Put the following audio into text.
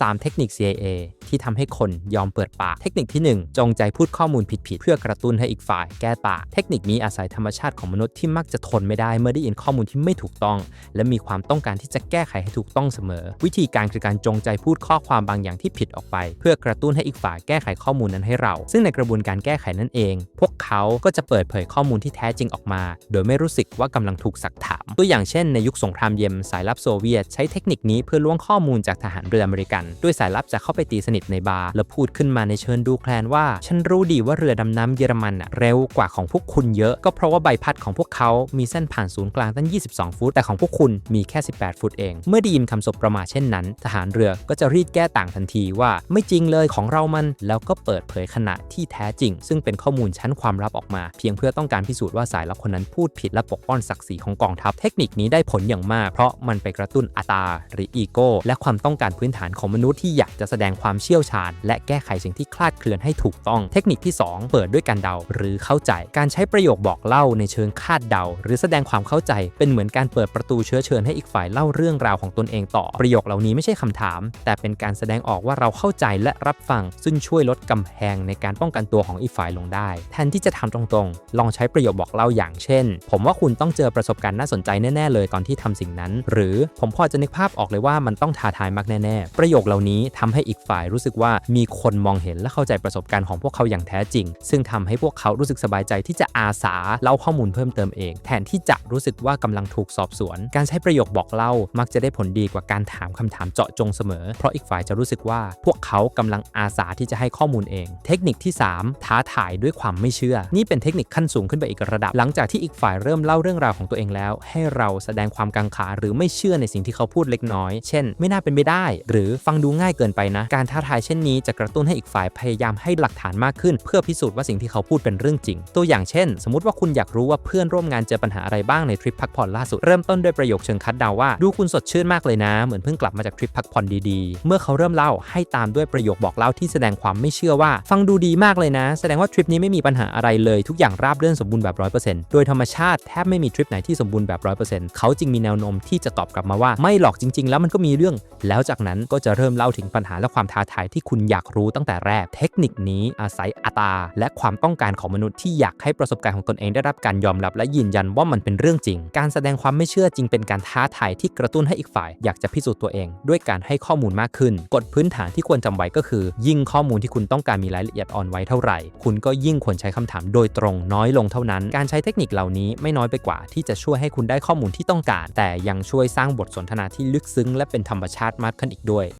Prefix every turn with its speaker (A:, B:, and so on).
A: 3 เทคนิค CIA ที่ทำให้คนยอมเปิดปาก เทคนิคที่ 1 จงใจพูดข้อมูลผิดๆ เพื่อกระตุ้นให้อีกฝ่ายแก้ปากเทคนิคนี้อาศัยธรรมชาติของมนุษย์ที่มักจะทนไม่ได้เมื่อได้ยินข้อมูลที่ไม่ถูกต้อง และมีความต้องการที่จะแก้ไขให้ถูกต้องเสมอ วิธีการคือการจงใจพูดข้อความบางอย่างที่ผิดออกไป เพื่อกระตุ้นให้อีกฝ่ายแก้ไขข้อมูลนั้นให้เรา ซึ่งในกระบวนการแก้ไขนั่นเอง พวกเขาก็จะเปิดเผยข้อมูลที่แท้จริงออกมา โดยไม่รู้สึกว่ากำลังถูกสักถาม ตัวอย่างเช่นในยุคสงครามเย็นสายลับโซเวียต ใช้เทคนิคนี้เพื่อล้วงข้อมูลจากทหารเรืออเมริกัน ด้วยสายลับจะเข้าไปตีสนิทในบาร์แล้วพูดขึ้นมาในเชิญดูแคลนว่า ฉันรู้ดีว่าเรือดำน้ำเยอรมันน่ะเร็วกว่าของพวกคุณเยอะ ก็เพราะว่าใบพัดของพวกเขา มีเส้นผ่านศูนย์กลางตั้ง 22 ฟุต แต่ของพวกคุณมีแค่ 18 ฟุตเอง เมื่อได้ยินคำสบประมาทเช่นนั้น ทหารเรือก็จะรีดแก้ต่างทันทีว่าไม่จริงเลยของเรามัน แล้วก็เปิดเผยขณะที่แท้จริง ซึ่งเป็นข้อมูลชั้นความลับออกมา เพียงเพื่อต้องการพิสูจน์ว่าสายลับคนนั้นพูดผิดและปกป้องศักดิ์ศรีของกองทัพ เทคนิคนี้ได้ผลอย่างมาก เพราะมันไปกระตุ้นอัตราหรืออีโก้และความต้องการพื้นฐานของมนุษย์ที่อยากจะแสดงความเชี่ยวชาญ และแก้ไขสิ่งที่คลาดเคลื่อนให้ถูกต้อง เทคนิคที่ 2 เปิดด้วยการเดาหรือเข้าใจ การใช้ประโยคบอกเล่าในเชิงคาดเดา หรือแสดงความเข้าใจ เป็นเหมือนการเปิดประตูเชื้อเชิญให้อีกฝ่ายเล่าเรื่องราวของตนเองต่อ ประโยคเหล่านี้ไม่ใช่คำถาม แต่เป็นการแสดงออกว่าเราเข้าใจและรับฟัง ซึ่งช่วยลดกำแพงในการป้องกันตัวของอีกฝ่ายลงได้ แทนที่จะทำตรงๆ ลองใช้ประโยคบอกเล่าอย่างเช่น ผมว่าคุณต้องเจอประสบการณ์น่าสนใจแน่ๆเลยตอนที่ทำสิ่งนั้น หรือผมพอจะนึกภาพออกเลยว่ามันต้องท้าทายมากแน่ๆ ประโยคเหล่านี้ทำให้อีกฝ่ายรูู้สึกว่ามีคนมองเห็นและเข้าใจประสบการณ์ของพวกเขาอย่างแท้จริง ซึ่งทำให้พวกเขารู้สึกสบายใจที่จะอาสาเล่าข้อมูลเพิ่มเติมเอง แทนที่จะรู้สึกว่ากำลังถูกสอบสวน การใช้ประโยคบอกเล่ามักจะได้ผลดีกว่าการถามคำถามเจาะจงเสมอ เพราะอีกฝ่ายจะรู้สึกว่าพวกเขากำลังอาสาที่จะให้ข้อมูลเอง เทคนิคที่ 3 ท้าทายด้วยความไม่เชื่อ นี่เป็นเทคนิคขั้นสูงขึ้นไปอีกระดับ หลังจากที่อีกฝ่ายเริ่มเล่าเรื่องราวของตัวเองแล้ว ให้เราแสดงความกังขาหรือไม่เชื่อในสิ่งที่เขาพูดเล็กน้อย เช่น ไม่น่าเป็นไปได้ หรือฟังดูง่ายเกินไปนะ การท้าทายเช่นนี้จะกระตุ้นให้อีกฝ่ายพยายามให้หลักฐานมากขึ้น เพื่อพิสูจน์ว่าสิ่งที่เขาพูดเป็นเรื่องจริง ตัวอย่างเช่น สมมติว่าคุณอยากรู้ว่าเพื่อนร่วมงานเจอปัญหาอะไรบ้างในทริปพักผ่อนล่าสุดเริ่มต้นด้วยประโยคเชิงคัดเดาว่าดูคุณสดชื่นมากเลยนะ เหมือนเพิ่งกลับมาจากทริปพักผ่อนดีๆ เมื่อเขาเริ่มเล่าให้ตามด้วยประโยคบอกเล่าที่แสดงความไม่เชื่อว่า ฟังดูดีมากเลยนะ แสดงว่าทริปนี้ไม่มีปัญหาอะไรเลย ทุกอย่างราบรื่นสมบูรณ์แบบ100%โดยธรรมชาติแทบไม่มีทริปไหนที่สมบูรณ์แบบ100%เขาจึงมีแนวโน้มที่จะตอบกลับมาว่าไม่หรอกจริง ๆ แล้วมันก็มีเรื่อง แล้วจากนั้นก็จะเริ่มเล่าถึงปัญหาและความท้าทายที่คุณอยากรู้ตั้งแต่แรก เทคนิคนี้อาศัยอัตรา และความต้องการของมนุษย์ที่อยากให้ประสบการณ์ของตนเองได้รับการยอมรับ และยืนยันว่ามันเป็นเรื่องจริง การแสดงความไม่เชื่อจริงเป็นการท้าทายที่กระตุ้นให้อีกฝ่าย อยากจะพิสูจน์ตัวเอง ด้วยการให้ข้อมูลมากขึ้น กฎพื้นฐานที่ควรจำไว้ก็คือ ยิ่งข้อมูลที่คุณต้องการมีรายละเอียดอ่อนไว้เท่าไหร่ คุณก็ยิ่งควรใช้คำถามโดยตรงน้อยลงเท่านั้น การใช้เทคนิคเหล่านี้ไม่น้อยไปกว่า ที่จะช่วยให้คุณได้ข้อมูลที่ต้องการ แต่ยังช่วยสร้างบทสนทนาที่ลึกซึ้งและเป็นธรรมชาติมากขึ้นอีกด้วย